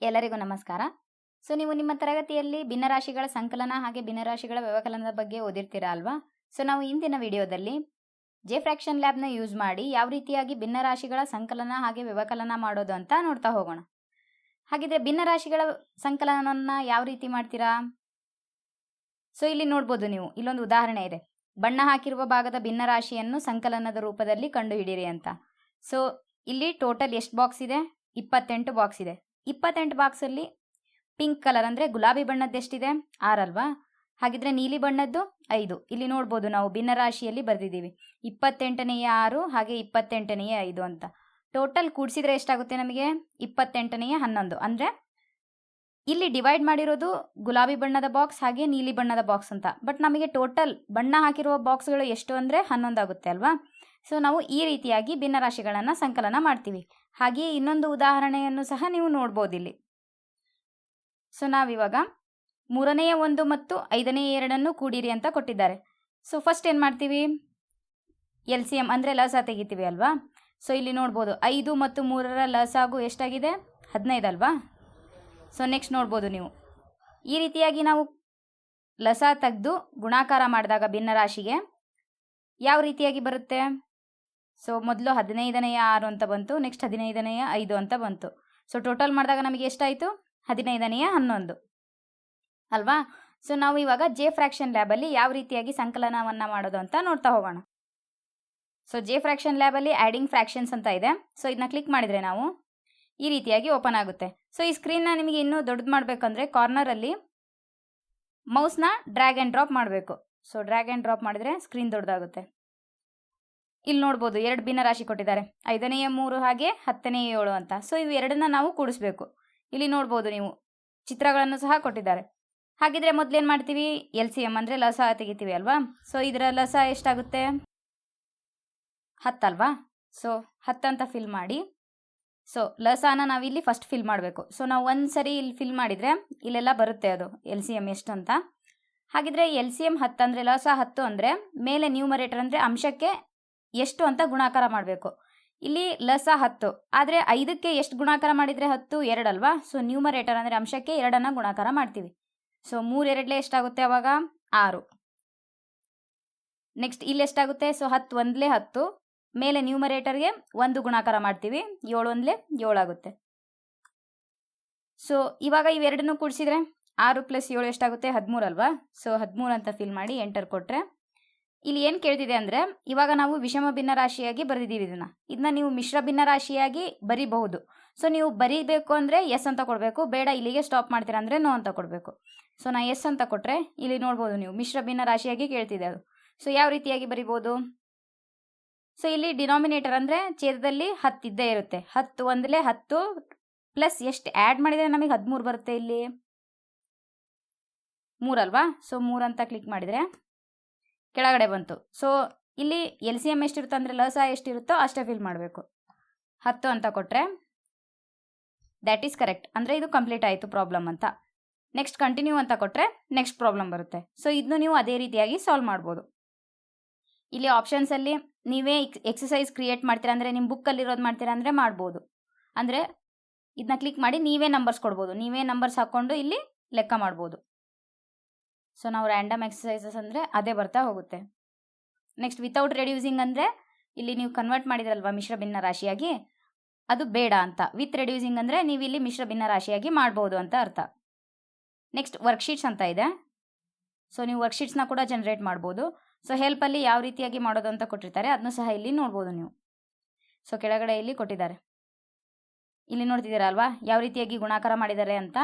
ಎಲ್ಲರಿಗೂ ನಮಸ್ಕಾರ. ಸೊ, ನೀವು ನಿಮ್ಮ ತರಗತಿಯಲ್ಲಿ ಭಿನ್ನರಾಶಿಗಳ ಸಂಕಲನ ಹಾಗೆ ಭಿನ್ನರಾಶಿಗಳ ವ್ಯವಕಲನದ ಬಗ್ಗೆ ಓದಿರ್ತೀರಾ ಅಲ್ವಾ? ಸೊ, ನಾವು ಇಂದಿನ ವಿಡಿಯೋದಲ್ಲಿ ಜೆ ಫ್ರಾಕ್ಷನ್ ಲ್ಯಾಬ್ನ ಯೂಸ್ ಮಾಡಿ ಯಾವ ರೀತಿಯಾಗಿ ಭಿನ್ನರಾಶಿಗಳ ಸಂಕಲನ ಹಾಗೆ ವ್ಯವಕಲನ ಮಾಡೋದು ಅಂತ ನೋಡ್ತಾ ಹೋಗೋಣ. ಹಾಗಿದ್ರೆ ಭಿನ್ನರಾಶಿಗಳ ಸಂಕಲನವನ್ನು ಯಾವ ರೀತಿ ಮಾಡ್ತೀರಾ? ಸೊ, ಇಲ್ಲಿ ನೋಡ್ಬೋದು ನೀವು, ಇಲ್ಲೊಂದು ಉದಾಹರಣೆ ಇದೆ. ಬಣ್ಣ ಹಾಕಿರುವ ಭಾಗದ ಭಿನ್ನರಾಶಿಯನ್ನು ಸಂಕಲನದ ರೂಪದಲ್ಲಿ ಕಂಡುಹಿಡಿಯಿರಿ ಅಂತ. ಸೊ, ಇಲ್ಲಿ ಟೋಟಲ್ ಎಷ್ಟು ಬಾಕ್ಸ್ ಇದೆ? ಇಪ್ಪತ್ತೆಂಟು ಬಾಕ್ಸ್ ಇದೆ. ಇಪ್ಪತ್ತೆಂಟು ಬಾಕ್ಸಲ್ಲಿ ಪಿಂಕ್ ಕಲರ್ ಅಂದರೆ ಗುಲಾಬಿ ಬಣ್ಣದ್ದು ಎಷ್ಟಿದೆ? ಆರಲ್ವಾ ಹಾಗಿದ್ರೆ ನೀಲಿ ಬಣ್ಣದ್ದು ಐದು. ಇಲ್ಲಿ ನೋಡ್ಬೋದು ನಾವು ಭಿನ್ನರಾಶಿಯಲ್ಲಿ ಬರೆದಿದ್ದೀವಿ. ಇಪ್ಪತ್ತೆಂಟನೆಯ ಆರು ಹಾಗೆ ಇಪ್ಪತ್ತೆಂಟನೆಯ ಐದು ಅಂತ. ಟೋಟಲ್ ಕೂಡಿಸಿದ್ರೆ ಎಷ್ಟಾಗುತ್ತೆ ನಮಗೆ? ಇಪ್ಪತ್ತೆಂಟನೆಯ ಹನ್ನೊಂದು. ಅಂದರೆ ಇಲ್ಲಿ ಡಿವೈಡ್ ಮಾಡಿರೋದು ಗುಲಾಬಿ ಬಣ್ಣದ ಬಾಕ್ಸ್ ಹಾಗೆ ನೀಲಿ ಬಣ್ಣದ ಬಾಕ್ಸ್ ಅಂತ. ಬಟ್ ನಮಗೆ ಟೋಟಲ್ ಬಣ್ಣ ಹಾಕಿರುವ ಬಾಕ್ಸ್ಗಳು ಎಷ್ಟು ಅಂದರೆ ಹನ್ನೊಂದಾಗುತ್ತೆ ಅಲ್ವಾ? ಸೊ ನಾವು ಈ ರೀತಿಯಾಗಿ ಭಿನ್ನರಾಶಿಗಳನ್ನು ಸಂಕಲನ ಮಾಡ್ತೀವಿ. ಹಾಗೆಯೇ ಇನ್ನೊಂದು ಉದಾಹರಣೆಯನ್ನು ಸಹ ನೀವು ನೋಡ್ಬೋದು ಇಲ್ಲಿ ಸೊ ನಾವಿವಾಗ ಮೂರನೆಯ ಒಂದು ಮತ್ತು ಐದನೆಯ ಎರಡನ್ನು ಕೂಡಿರಿ ಅಂತ ಕೊಟ್ಟಿದ್ದಾರೆ. ಸೊ ಫಸ್ಟ್ ಏನು ಮಾಡ್ತೀವಿ? ಎಲ್ ಸಿ ಎಂ ಅಂದರೆ ಲಸ ತೆಗಿತೀವಿ ಅಲ್ವಾ? ಸೊ ಇಲ್ಲಿ ನೋಡ್ಬೋದು ಐದು ಮತ್ತು ಮೂರರ ಲಸಾಗು ಎಷ್ಟಾಗಿದೆ? ಹದಿನೈದು ಅಲ್ವಾ? ಸೊ ನೆಕ್ಸ್ಟ್ ನೋಡ್ಬೋದು ನೀವು. ಈ ರೀತಿಯಾಗಿ ನಾವು ಲಸ ತೆಗೆದು ಗುಣಾಕಾರ ಮಾಡಿದಾಗ ಭಿನ್ನರಾಶಿಗೆ ಯಾವ ರೀತಿಯಾಗಿ ಬರುತ್ತೆ? ಸೊ ಮೊದಲು ಹದಿನೈದನೆಯ ಆರು ಅಂತ ಬಂತು ನೆಕ್ಸ್ಟ್ ಹದಿನೈದನೆಯ ಐದು ಅಂತ ಬಂತು. ಸೊ ಟೋಟಲ್ ಮಾಡಿದಾಗ ನಮಗೆ ಎಷ್ಟಾಯಿತು? ಹದಿನೈದನೆಯ ಹನ್ನೊಂದು. ಅಲ್ವಾ? ಸೊ ನಾವು ಇವಾಗ ಜೆ ಫ್ರ್ಯಾಕ್ಷನ್ ಲ್ಯಾಬಲ್ಲಿ ಯಾವ ರೀತಿಯಾಗಿ ಸಂಕಲನವನ್ನು ಮಾಡೋದು ಅಂತ ನೋಡ್ತಾ ಹೋಗೋಣ. ಸೊ ಜೆ ಫ್ರಾಕ್ಷನ್ ಲ್ಯಾಬಲ್ಲಿ ಆ್ಯಡಿಂಗ್ ಫ್ರ್ಯಾಕ್ಷನ್ಸ್ ಅಂತ ಇದೆ. ಸೊ ಇದನ್ನ ಕ್ಲಿಕ್ ಮಾಡಿದರೆ ನಾವು ಈ ರೀತಿಯಾಗಿ ಓಪನ್ ಆಗುತ್ತೆ. ಸೊ ಈ ಸ್ಕ್ರೀನ್ನ ನಿಮಗೆ ಇನ್ನೂ ದೊಡ್ಡದು ಮಾಡಬೇಕಂದ್ರೆ ಕಾರ್ನರಲ್ಲಿ ಮೌಸ್ನ ಡ್ರ್ಯಾಗ್ ಆ್ಯಂಡ್ ಡ್ರಾಪ್ ಮಾಡಬೇಕು. ಸೊ ಡ್ರ್ಯಾಗ್ ಆ್ಯಂಡ್ ಡ್ರಾಪ್ ಮಾಡಿದರೆ ಸ್ಕ್ರೀನ್ ದೊಡ್ಡದಾಗುತ್ತೆ. ಇಲ್ಲಿ ನೋಡ್ಬೋದು, ಎರಡು ಭಿನ್ನ ರಾಶಿ ಕೊಟ್ಟಿದ್ದಾರೆ. ಐದನೆಯ ಮೂರು ಹಾಗೆ ಹತ್ತನೆಯ ಏಳು ಅಂತ. ಸೊ ಇವು ಎರಡನ್ನ ನಾವು ಕೂಡಿಸ್ಬೇಕು. ಇಲ್ಲಿ ನೋಡ್ಬೋದು ನೀವು, ಚಿತ್ರಗಳನ್ನು ಸಹ ಕೊಟ್ಟಿದ್ದಾರೆ. ಹಾಗಿದ್ರೆ ಮೊದಲೇನು ಮಾಡ್ತೀವಿ? ಎಲ್ ಸಿ ಎಂ ಅಂದರೆ ಲಸ ತೆಗಿತೀವಿ ಅಲ್ವಾ? ಸೊ ಇದರ ಲಸ ಎಷ್ಟಾಗುತ್ತೆ? ಹತ್ತಲ್ವಾ? ಸೊ ಹತ್ತಂತ ಫಿಲ್ ಮಾಡಿ. ಸೊ ಲಸಾನ ನಾವಿಲ್ಲಿ ಫಸ್ಟ್ ಫಿಲ್ ಮಾಡಬೇಕು. ಸೊ ನಾವು ಒಂದು ಸರಿ ಇಲ್ಲಿ ಫಿಲ್ ಮಾಡಿದರೆ ಇಲ್ಲೆಲ್ಲ ಬರುತ್ತೆ ಅದು, ಎಲ್ ಸಿ ಎಂ ಎಷ್ಟು ಅಂತ. ಹಾಗಿದ್ರೆ ಎಲ್ ಸಿ ಎಂ ಹತ್ತು ಅಂದರೆ, ಲಸ ಹತ್ತು ಅಂದರೆ, ಮೇಲೆ ನ್ಯೂಮರೇಟರ್ ಅಂದರೆ ಅಂಶಕ್ಕೆ ಎಷ್ಟು ಅಂತ ಗುಣಾಕಾರ ಮಾಡಬೇಕು. ಇಲ್ಲಿ ಲಸ ಹತ್ತು, ಆದರೆ ಐದಕ್ಕೆ ಎಷ್ಟು ಗುಣಾಕಾರ ಮಾಡಿದರೆ ಹತ್ತು? ಎರಡಲ್ವಾ? ಸೊ ನ್ಯೂಮರೇಟರ್ ಅಂದರೆ ಅಂಶಕ್ಕೆ ಎರಡನ್ನು ಗುಣಾಕಾರ ಮಾಡ್ತೀವಿ. ಸೊ ಮೂರು ಎರಡಲೇ ಎಷ್ಟಾಗುತ್ತೆ ಅವಾಗ? ಆರು. ನೆಕ್ಸ್ಟ್ ಇಲ್ಲಿ ಎಷ್ಟಾಗುತ್ತೆ? ಸೊ ಹತ್ತು ಒಂದಲೇ ಹತ್ತು, ಮೇಲೆ ನ್ಯೂಮರೇಟರ್ಗೆ ಒಂದು ಗುಣಾಕಾರ ಮಾಡ್ತೀವಿ. ಏಳು ಒಂದಲೇ ಏಳಾಗುತ್ತೆ ಸೊ ಇವಾಗ ಇವೆರಡನ್ನೂ ಕೂಡಿಸಿದ್ರೆ ಆರು ಪ್ಲಸ್ ಏಳು ಎಷ್ಟಾಗುತ್ತೆ? ಹದಿಮೂರು ಅಲ್ವಾ ಸೊ ಹದಿಮೂರು ಅಂತ ಫಿಲ್ ಮಾಡಿ ಎಂಟರ್ ಕೊಟ್ಟರೆ ಇಲ್ಲಿ ಏನು ಕೇಳ್ತಿದೆ ಅಂದರೆ, ಇವಾಗ ನಾವು ವಿಷಮ ಭಿನ್ನ ರಾಶಿಯಾಗಿ ಬರೆದಿದ್ದೀವಿ ಇದನ್ನು. ಇದನ್ನ ನೀವು ಮಿಶ್ರ ಭಿನ್ನ ರಾಶಿಯಾಗಿ ಬರಿಬಹುದು. ಸೊ ನೀವು ಬರೀಬೇಕು ಅಂದರೆ ಎಸ್ ಅಂತ ಕೊಡಬೇಕು, ಬೇಡ ಇಲ್ಲಿಗೆ ಸ್ಟಾಪ್ ಮಾಡ್ತೀರಾ ಅಂದರೆ ನೋ ಅಂತ ಕೊಡಬೇಕು. ಸೊ ನಾ ಎಸ್ ಅಂತ ಕೊಟ್ಟರೆ ಇಲ್ಲಿ ನೋಡ್ಬೋದು ನೀವು, ಮಿಶ್ರ ಭಿನ್ನ ರಾಶಿಯಾಗಿ ಕೇಳ್ತಿದೆ ಅದು. ಸೊ ಯಾವ ರೀತಿಯಾಗಿ ಬರಿಬೋದು ಸೊ ಇಲ್ಲಿ ಡಿನಾಮಿನೇಟರ್ ಅಂದರೆ ಛೇದದಲ್ಲಿ ಹತ್ತು ಇದ್ದೇ ಇರುತ್ತೆ. ಹತ್ತು ಒಂದಲೇ ಹತ್ತು ಪ್ಲಸ್ ಎಷ್ಟು ಆ್ಯಡ್ ಮಾಡಿದರೆ ನಮಗೆ ಹದಿಮೂರು ಬರುತ್ತೆ ಇಲ್ಲಿ? ಮೂರಲ್ವಾ? ಸೊ ಮೂರಂತ ಕ್ಲಿಕ್ ಮಾಡಿದರೆ ಕೆಳಗಡೆ ಬಂತು. ಸೊ ಇಲ್ಲಿ ಎಲ್ ಸಿ ಎಂ ಎಷ್ಟಿರುತ್ತೆ ಅಂದರೆ ಲಸ ಎಷ್ಟಿರುತ್ತೋ ಅಷ್ಟೇ ಫಿಲ್ ಮಾಡಬೇಕು. ಹತ್ತು ಅಂತ ಕೊಟ್ಟರೆ ದ್ಯಾಟ್ ಈಸ್ ಕರೆಕ್ಟ್ ಅಂದರೆ ಇದು ಕಂಪ್ಲೀಟ್ ಆಯಿತು ಪ್ರಾಬ್ಲಮ್ ಅಂತ. ನೆಕ್ಸ್ಟ್ ಕಂಟಿನ್ಯೂ ಅಂತ ಕೊಟ್ಟರೆ ನೆಕ್ಸ್ಟ್ ಪ್ರಾಬ್ಲಮ್ ಬರುತ್ತೆ. ಸೊ ಇದನ್ನು ನೀವು ಅದೇ ರೀತಿಯಾಗಿ ಸಾಲ್ವ್ ಮಾಡ್ಬೋದು. ಇಲ್ಲಿ ಆಪ್ಷನ್ಸಲ್ಲಿ ನೀವೇ ಎಕ್ಸ್ ಎಕ್ಸಸೈಸ್ ಕ್ರಿಯೇಟ್ ಮಾಡ್ತೀರಾ ಅಂದರೆ ನಿಮ್ಮ ಬುಕ್ಕಲ್ಲಿರೋದು ಮಾಡ್ತೀರಾ ಅಂದರೆ ಮಾಡ್ಬೋದು. ಅಂದರೆ ಇದನ್ನ ಕ್ಲಿಕ್ ಮಾಡಿ ನೀವೇ ನಂಬರ್ಸ್ ಕೊಡ್ಬೋದು. ನೀವೇ ನಂಬರ್ಸ್ ಹಾಕ್ಕೊಂಡು ಇಲ್ಲಿ ಲೆಕ್ಕ ಮಾಡ್ಬೋದು. ಸೊ ನಾವು ರ್ಯಾಂಡಮ್ ಎಕ್ಸಸೈಸಸ್ ಅಂದರೆ ಅದೇ ಬರ್ತಾ ಹೋಗುತ್ತೆ. ನೆಕ್ಸ್ಟ್ ವಿತೌಟ್ ರೆಡ್ಯೂಸಿಂಗ್ ಅಂದರೆ ಇಲ್ಲಿ ನೀವು ಕನ್ವರ್ಟ್ ಮಾಡಿದ್ರಲ್ವಾ ಮಿಶ್ರ ಭಿನ್ನ ರಾಶಿಯಾಗಿ? ಅದು ಬೇಡ ಅಂತ. ವಿತ್ ರೆಡ್ಯೂಸಿಂಗ್ ಅಂದರೆ ನೀವು ಇಲ್ಲಿ ಮಿಶ್ರ ಭಿನ್ನ ರಾಶಿಯಾಗಿ ಮಾಡ್ಬೋದು ಅಂತ ಅರ್ಥ. ನೆಕ್ಸ್ಟ್ ವರ್ಕ್ಶೀಟ್ಸ್ ಅಂತ ಇದೆ. ಸೊ ನೀವು ವರ್ಕ್ಶೀಟ್ಸ್ನ ಕೂಡ ಜನ್ರೇಟ್ ಮಾಡ್ಬೋದು. ಸೊ ಹೆಲ್ಪಲ್ಲಿ ಯಾವ ರೀತಿಯಾಗಿ ಮಾಡೋದು ಅಂತ ಕೊಟ್ಟಿರ್ತಾರೆ ಅದನ್ನು ಸಹ ಇಲ್ಲಿ ನೋಡ್ಬೋದು ನೀವು. ಸೊ ಕೆಳಗಡೆ ಇಲ್ಲಿ ಕೊಟ್ಟಿದ್ದಾರೆ. ಇಲ್ಲಿ ನೋಡ್ತಿದ್ದೀರಾ ಅಲ್ವಾ? ಯಾವ ರೀತಿಯಾಗಿ ಗುಣಾಕಾರ ಮಾಡಿದ್ದಾರೆ ಅಂತ?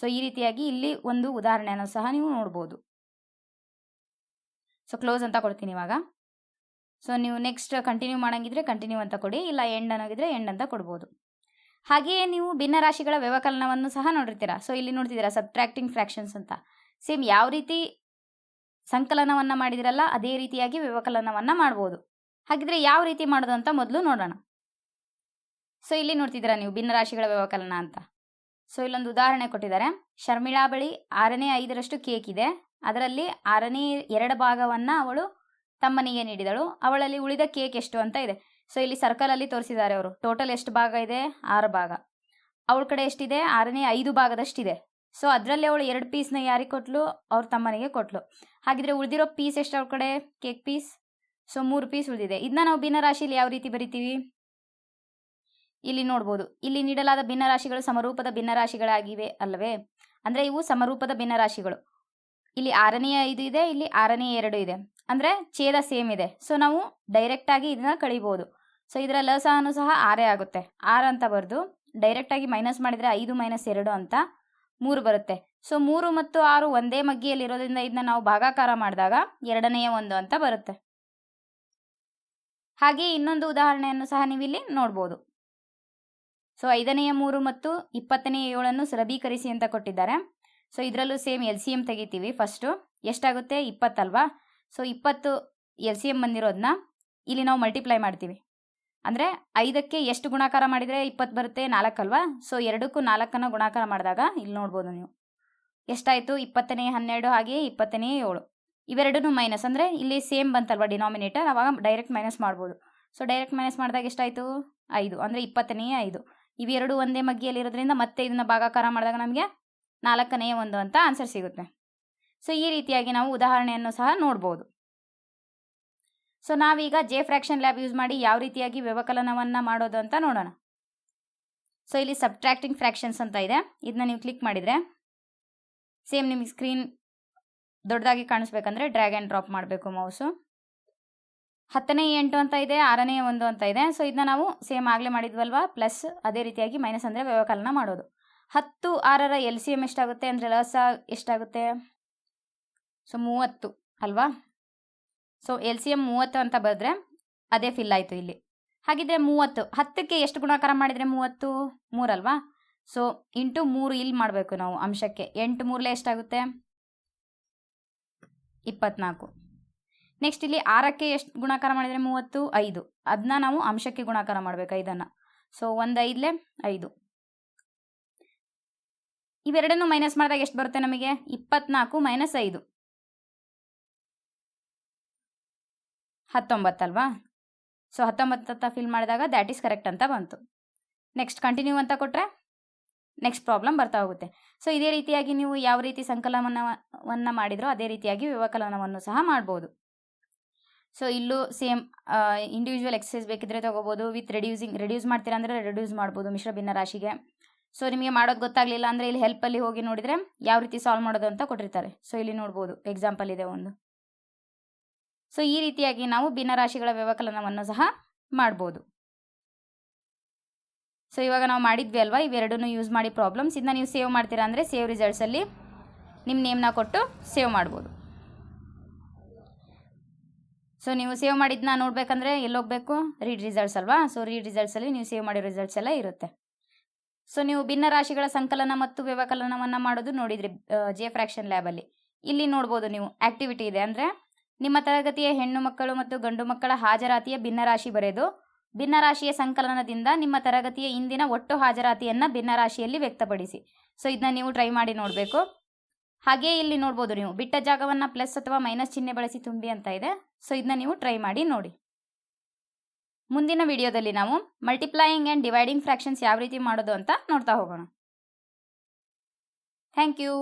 ಸೊ ಈ ರೀತಿಯಾಗಿ ಇಲ್ಲಿ ಒಂದು ಉದಾಹರಣೆಯನ್ನು ಸಹ ನೀವು ನೋಡ್ಬೋದು. ಸೊ ಕ್ಲೋಸ್ ಅಂತ ಕೊಡ್ತೀನಿ ಇವಾಗ. ಸೊ ನೀವು ನೆಕ್ಸ್ಟ್ ಕಂಟಿನ್ಯೂ ಮಾಡಂಗಿದ್ರೆ ಕಂಟಿನ್ಯೂ ಅಂತ ಕೊಡಿ, ಇಲ್ಲ ಎಂಡ್ ಅನ್ನೋಗಿದ್ರೆ ಎಂಡ್ ಅಂತ ಕೊಡ್ಬೋದು. ಹಾಗೆಯೇ ನೀವು ಭಿನ್ನ ರಾಶಿಗಳ ವ್ಯವಕಲನವನ್ನು ಸಹ ನೋಡಿರ್ತೀರಾ. ಸೊ ಇಲ್ಲಿ ನೋಡ್ತಿದ್ದೀರಾ ಸಬ್ಟ್ರಾಕ್ಟಿಂಗ್ ಫ್ರ್ಯಾಕ್ಷನ್ಸ್ ಅಂತ. ಸೇಮ್ ಯಾವ ರೀತಿ ಸಂಕಲನವನ್ನು ಮಾಡಿದಿರಲ್ಲ, ಅದೇ ರೀತಿಯಾಗಿ ವ್ಯವಕಲನವನ್ನು ಮಾಡ್ಬೋದು. ಹಾಗಿದ್ರೆ ಯಾವ ರೀತಿ ಮಾಡೋದು ಅಂತ ಮೊದಲು ನೋಡೋಣ. ಸೊ ಇಲ್ಲಿ ನೋಡ್ತಿದ್ದೀರಾ ನೀವು ಭಿನ್ನ ರಾಶಿಗಳ ವ್ಯವಕಲನ ಅಂತ. ಸೊ ಇಲ್ಲೊಂದು ಉದಾಹರಣೆ ಕೊಟ್ಟಿದ್ದಾರೆ. ಶರ್ಮಿಳಾ ಬಳಿ ಆರನೇ ಐದರಷ್ಟು ಕೇಕ್ ಇದೆ. ಅದರಲ್ಲಿ ಆರನೇ ಎರಡು ಭಾಗವನ್ನು ಅವಳು ತಮ್ಮನಿಗೆ ನೀಡಿದಳು. ಅವಳಲ್ಲಿ ಉಳಿದ ಕೇಕ್ ಎಷ್ಟು ಅಂತ ಇದೆ. ಸೊ ಇಲ್ಲಿ ಸರ್ಕಲಲ್ಲಿ ತೋರಿಸಿದ್ದಾರೆ ಅವರು. ಟೋಟಲ್ ಎಷ್ಟು ಭಾಗ ಇದೆ? ಆರು ಭಾಗ. ಅವಳ ಕಡೆ ಎಷ್ಟಿದೆ? ಆರನೇ ಐದು ಭಾಗದಷ್ಟಿದೆ. ಸೊ ಅದರಲ್ಲಿ ಅವಳು ಎರಡು ಪೀಸ್ನ ಯಾರಿಗೆ ಕೊಟ್ಲು? ಅವ್ರ ತಮ್ಮನಿಗೆ ಕೊಟ್ಲು. ಹಾಗಿದ್ರೆ ಉಳಿದಿರೋ ಪೀಸ್ ಎಷ್ಟು ಅವ್ರ ಕಡೆ? ಕೇಕ್ ಪೀಸ್ ಸೊ ಮೂರು ಪೀಸ್ ಉಳಿದಿದೆ. ಇದನ್ನ ನಾವು ಭಿನ್ನರಾಶಿಯಲ್ಲಿ ಯಾವ ರೀತಿ ಬರಿತೀವಿ? ಇಲ್ಲಿ ನೋಡ್ಬೋದು. ಇಲ್ಲಿ ನೀಡಲಾದ ಭಿನ್ನರಾಶಿಗಳು ಸಮರೂಪದ ಭಿನ್ನರಾಶಿಗಳಾಗಿವೆ ಅಲ್ಲವೇ? ಅಂದರೆ ಇವು ಸಮರೂಪದ ಭಿನ್ನರಾಶಿಗಳು. ಇಲ್ಲಿ ಆರನೇ ಐದು ಇದೆ, ಇಲ್ಲಿ ಆರನೇ ಎರಡು ಇದೆ. ಅಂದರೆ ಛೇದ ಸೇಮ್ ಇದೆ. ಸೊ ನಾವು ಡೈರೆಕ್ಟಾಗಿ ಇದನ್ನ ಕಳಿಬೋದು. ಸೊ ಇದರ ಲಸಾನು ಸಹ ಆರೇ ಆಗುತ್ತೆ. ಆರು ಅಂತ ಬರೆದು ಡೈರೆಕ್ಟಾಗಿ ಮೈನಸ್ ಮಾಡಿದರೆ ಐದು ಮೈನಸ್ ಎರಡು ಅಂತ ಮೂರು ಬರುತ್ತೆ. ಸೊ ಮೂರು ಮತ್ತು ಆರು ಒಂದೇ ಮಗ್ಗಿಯಲ್ಲಿರೋದ್ರಿಂದ ಇದನ್ನ ನಾವು ಭಾಗಾಕಾರ ಮಾಡಿದಾಗ ಎರಡನೆಯ ಒಂದು ಅಂತ ಬರುತ್ತೆ. ಹಾಗೆ ಇನ್ನೊಂದು ಉದಾಹರಣೆಯನ್ನು ಸಹ ನೀವಿಲ್ಲಿ ನೋಡ್ಬೋದು. ಸೊ ಐದನೆಯ ಮೂರು ಮತ್ತು ಇಪ್ಪತ್ತನೆಯ ಏಳನ್ನು ಸುಲಭೀಕರಿಸಿ ಅಂತ ಕೊಟ್ಟಿದ್ದಾರೆ. ಸೊ ಇದರಲ್ಲೂ ಸೇಮ್ ಎಲ್ ಸಿ ಎಂ ತೆಗಿತೀವಿ. ಫಸ್ಟು ಎಷ್ಟಾಗುತ್ತೆ? ಇಪ್ಪತ್ತಲ್ವಾ ಸೊ ಇಪ್ಪತ್ತು ಎಲ್ ಸಿ ಎಂ ಬಂದಿರೋದನ್ನ ಇಲ್ಲಿ ನಾವು ಮಲ್ಟಿಪ್ಲೈ ಮಾಡ್ತೀವಿ. ಅಂದರೆ ಐದಕ್ಕೆ ಎಷ್ಟು ಗುಣಾಕಾರ ಮಾಡಿದರೆ ಇಪ್ಪತ್ತು ಬರುತ್ತೆ? ನಾಲ್ಕಲ್ವಾ ಸೊ ಎರಡಕ್ಕೂ ನಾಲ್ಕನ್ನು ಗುಣಾಕಾರ ಮಾಡಿದಾಗ ಇಲ್ಲಿ ನೋಡ್ಬೋದು ನೀವು. ಎಷ್ಟಾಯಿತು? ಇಪ್ಪತ್ತನೇ, ಹನ್ನೆರಡು ಹಾಗೆಯೇ ಇಪ್ಪತ್ತನೇ, ಏಳು. ಇವೆರಡೂ ಮೈನಸ್ ಅಂದರೆ ಇಲ್ಲಿ ಸೇಮ್ ಬಂತಲ್ವ ಡಿನಾಮಿನೇಟರ್ ಅವಾಗ ಡೈರೆಕ್ಟ್ ಮೈನಸ್ ಮಾಡ್ಬೋದು. ಸೊ ಡೈರೆಕ್ಟ್ ಮೈನಸ್ ಮಾಡಿದಾಗ ಎಷ್ಟಾಯಿತು? ಐದು. ಅಂದರೆ ಇಪ್ಪತ್ತನೇ, ಐದು. ಇವೆರಡು ಒಂದೇ ಮಗ್ಗಿಯಲ್ಲಿರೋದ್ರಿಂದ ಮತ್ತೆ ಇದನ್ನು ಭಾಗಾಕಾರ ಮಾಡಿದಾಗ ನಮಗೆ ನಾಲ್ಕನೆಯ ಒಂದು ಅಂತ ಆನ್ಸರ್ ಸಿಗುತ್ತೆ. ಸೊ ಈ ರೀತಿಯಾಗಿ ನಾವು ಉದಾಹರಣೆಯನ್ನು ಸಹ ನೋಡ್ಬೋದು. ಸೊ ನಾವೀಗ ಜೆ ಫ್ರ್ಯಾಕ್ಷನ್ ಲ್ಯಾಬ್ ಯೂಸ್ ಮಾಡಿ ಯಾವ ರೀತಿಯಾಗಿ ವ್ಯವಕಲನವನ್ನು ಮಾಡೋದು ಅಂತ ನೋಡೋಣ. ಸೊ ಇಲ್ಲಿ ಸಬ್ಟ್ರಾಕ್ಟಿಂಗ್ ಫ್ರ್ಯಾಕ್ಷನ್ಸ್ ಅಂತ ಇದೆ. ಇದನ್ನ ನೀವು ಕ್ಲಿಕ್ ಮಾಡಿದರೆ ಸೇಮ್ ನಿಮಗೆ ಸ್ಕ್ರೀನ್ ದೊಡ್ಡದಾಗಿ ಕಾಣಿಸ್ಬೇಕಂದ್ರೆ ಡ್ರ್ಯಾಗ್ ಆ್ಯಂಡ್ ಡ್ರಾಪ್ ಮಾಡಬೇಕು ಮೌಸು ಹತ್ತನೇ ಎಂಟು ಅಂತ ಇದೆ, ಆರನೇ ಒಂದು ಅಂತ ಇದೆ. ಸೊ ಇದನ್ನ ನಾವು ಸೇಮ್ ಆಗಲೇ ಮಾಡಿದ್ವಲ್ವಾ? ಪ್ಲಸ್ ಅದೇ ರೀತಿಯಾಗಿ ಮೈನಸ್ ಅಂದರೆ ವ್ಯವಕಲನ ಮಾಡೋದು. ಹತ್ತು ಆರರ ಎಲ್ ಸಿ ಎಂ ಎಷ್ಟಾಗುತ್ತೆ ಅಂದರೆ ಲಸ ಎಷ್ಟಾಗುತ್ತೆ? ಸೊ ಮೂವತ್ತು ಅಲ್ವಾ? ಸೊ ಎಲ್ ಸಿ ಎಂ ಮೂವತ್ತು ಅಂತ ಬರೆದ್ರೆ ಅದೇ ಫಿಲ್ ಆಯಿತು ಇಲ್ಲಿ. ಹಾಗಿದ್ರೆ ಮೂವತ್ತು, ಹತ್ತಕ್ಕೆ ಎಷ್ಟು ಗುಣಾಕಾರ ಮಾಡಿದರೆ ಮೂವತ್ತು? ಮೂರಲ್ವಾ ಸೊ ಇಂಟು ಮೂರು ಇಲ್ಲಿ ಮಾಡಬೇಕು ನಾವು ಅಂಶಕ್ಕೆ. ಎಂಟು ಮೂರಲೇ ಎಷ್ಟಾಗುತ್ತೆ? ಇಪ್ಪತ್ನಾಲ್ಕು. ನೆಕ್ಸ್ಟ್ ಇಲ್ಲಿ ಆರಕ್ಕೆ ಎಷ್ಟು ಗುಣಾಕಾರ ಮಾಡಿದರೆ ಮೂವತ್ತು? ಐದು. ಅದನ್ನ ನಾವು ಅಂಶಕ್ಕೆ ಗುಣಾಕಾರ ಮಾಡಬೇಕು ಐದನ್ನು. ಸೊ ಒಂದು ಐದಲೇ ಐದು. ಇವೆರಡನ್ನು ಮೈನಸ್ ಮಾಡಿದಾಗ ಎಷ್ಟು ಬರುತ್ತೆ ನಮಗೆ? ಇಪ್ಪತ್ನಾಲ್ಕು ಮೈನಸ್ ಐದು. ಹತ್ತೊಂಬತ್ತಲ್ವಾ ಸೊ ಹತ್ತೊಂಬತ್ತು ಅಂತ ಫಿಲ್ ಮಾಡಿದಾಗ ದ್ಯಾಟ್ ಈಸ್ ಕರೆಕ್ಟ್ ಅಂತ ಬಂತು. ನೆಕ್ಸ್ಟ್ ಕಂಟಿನ್ಯೂ ಅಂತ ಕೊಟ್ಟರೆ ನೆಕ್ಸ್ಟ್ ಪ್ರಾಬ್ಲಮ್ ಬರ್ತಾ ಹೋಗುತ್ತೆ. ಸೊ ಇದೇ ರೀತಿಯಾಗಿ ನೀವು ಯಾವ ರೀತಿ ಸಂಕಲನವನ್ನು ಮಾಡಿದ್ರೋ ಅದೇ ರೀತಿಯಾಗಿ ವ್ಯವಕಲನವನ್ನು ಸಹ ಮಾಡ್ಬೋದು. ಸೊ ಇಲ್ಲೂ ಸೇಮ್ ಇಂಡಿವಿಜುವಲ್ ಎಕ್ಸಸೈಸ್ ಬೇಕಿದ್ರೆ ತೊಗೋಬೋದು. ವಿತ್ ರೆಡ್ಯೂಸಿಂಗ್ ರೆಡ್ಯೂಸ್ ಮಾಡ್ತೀರಾ ಅಂದರೆ ರೆಡ್ಯೂಸ್ ಮಾಡ್ಬೋದು ಮಿಶ್ರ ಭಿನ್ನ ರಾಶಿಗೆ. ಸೊ ನಿಮಗೆ ಮಾಡೋದು ಗೊತ್ತಾಗಲಿಲ್ಲ ಅಂದರೆ ಇಲ್ಲಿ ಹೆಲ್ಪಲ್ಲಿ ಹೋಗಿ ನೋಡಿದರೆ ಯಾವ ರೀತಿ ಸಾಲ್ವ್ ಮಾಡೋದು ಅಂತ ಕೊಟ್ಟಿರ್ತಾರೆ. ಸೊ ಇಲ್ಲಿ ನೋಡ್ಬೋದು ಎಕ್ಸಾಂಪಲ್ ಇದೆ ಒಂದು. ಸೊ ಈ ರೀತಿಯಾಗಿ ನಾವು ಭಿನ್ನರಾಶಿಗಳ ವ್ಯವಕಲನವನ್ನು ಸಹ ಮಾಡ್ಬೋದು. ಸೊ ಇವಾಗ ನಾವು ಮಾಡಿದ್ವಿ ಅಲ್ವಾ? ಇವೆರಡನ್ನೂ ಯೂಸ್ ಮಾಡಿ ಪ್ರಾಬ್ಲಮ್ಸ್ ಇದನ್ನ ನೀವು ಸೇವ್ ಮಾಡ್ತೀರಾ ಅಂದರೆ ಸೇವ್ ರಿಸಲ್ಟ್ಸಲ್ಲಿ ನಿಮ್ಮ ನೇಮ್ನ ಕೊಟ್ಟು ಸೇವ್ ಮಾಡ್ಬೋದು. ಸೊ ನೀವು ಸೇವ್ ಮಾಡಿದ್ನ ನೋಡಬೇಕಂದ್ರೆ ಎಲ್ಲಿ ಹೋಗಬೇಕು ರೀಡ್ ರಿಸಲ್ಟ್ಸ್ ಅಲ್ವಾ ಸೊ ರೀಡ್ ರಿಸಲ್ಟ್ಸಲ್ಲಿ ನೀವು ಸೇವ್ ಮಾಡಿರೋ ರಿಸಲ್ಟ್ಸ್ ಎಲ್ಲ ಇರುತ್ತೆ. ಸೊ ನೀವು ಭಿನ್ನ ರಾಶಿಗಳ ಸಂಕಲನ ಮತ್ತು ವ್ಯವಕಲನವನ್ನು ಮಾಡೋದು ನೋಡಿದ್ರಿ ಜೆ ಫ್ರ್ಯಾಕ್ಷನ್ ಲ್ಯಾಬಲ್ಲಿ ಇಲ್ಲಿ ನೋಡ್ಬೋದು ನೀವು ಆ್ಯಕ್ಟಿವಿಟಿ ಇದೆ ಅಂದರೆ ನಿಮ್ಮ ತರಗತಿಯ ಹೆಣ್ಣು ಮಕ್ಕಳು ಮತ್ತು ಗಂಡು ಮಕ್ಕಳ ಹಾಜರಾತಿಯ ಭಿನ್ನರಾಶಿ ಬರೆದು ಭಿನ್ನರಾಶಿಯ ಸಂಕಲನದಿಂದ ನಿಮ್ಮ ತರಗತಿಯ ಇಂದಿನ ಒಟ್ಟು ಹಾಜರಾತಿಯನ್ನು ಭಿನ್ನರಾಶಿಯಲ್ಲಿ ವ್ಯಕ್ತಪಡಿಸಿ. ಸೊ ಇದನ್ನ ನೀವು ಟ್ರೈ ಮಾಡಿ ನೋಡಬೇಕು. ಹಾಗೇ ಇಲ್ಲಿ ನೋಡ್ಬೋದು ನೀವು. ಬಿಟ್ಟ ಜಾಗವನ್ನು ಪ್ಲಸ್ ಅಥವಾ ಮೈನಸ್ ಚಿಹ್ನೆ ಬಳಸಿ ತುಂಬಿ ಅಂತ ಇದೆ. ಸೊ ಇದನ್ನ ನೀವು ಟ್ರೈ ಮಾಡಿ ನೋಡಿ. ಮುಂದಿನ ವಿಡಿಯೋದಲ್ಲಿ ನಾವು ಮಲ್ಟಿಪ್ಲೈಯಿಂಗ್ ಆ್ಯಂಡ್ ಡಿವೈಡಿಂಗ್ ಫ್ರ್ಯಾಕ್ಷನ್ಸ್ ಯಾವ ರೀತಿ ಮಾಡೋದು ಅಂತ ನೋಡ್ತಾ ಹೋಗೋಣ. Thank you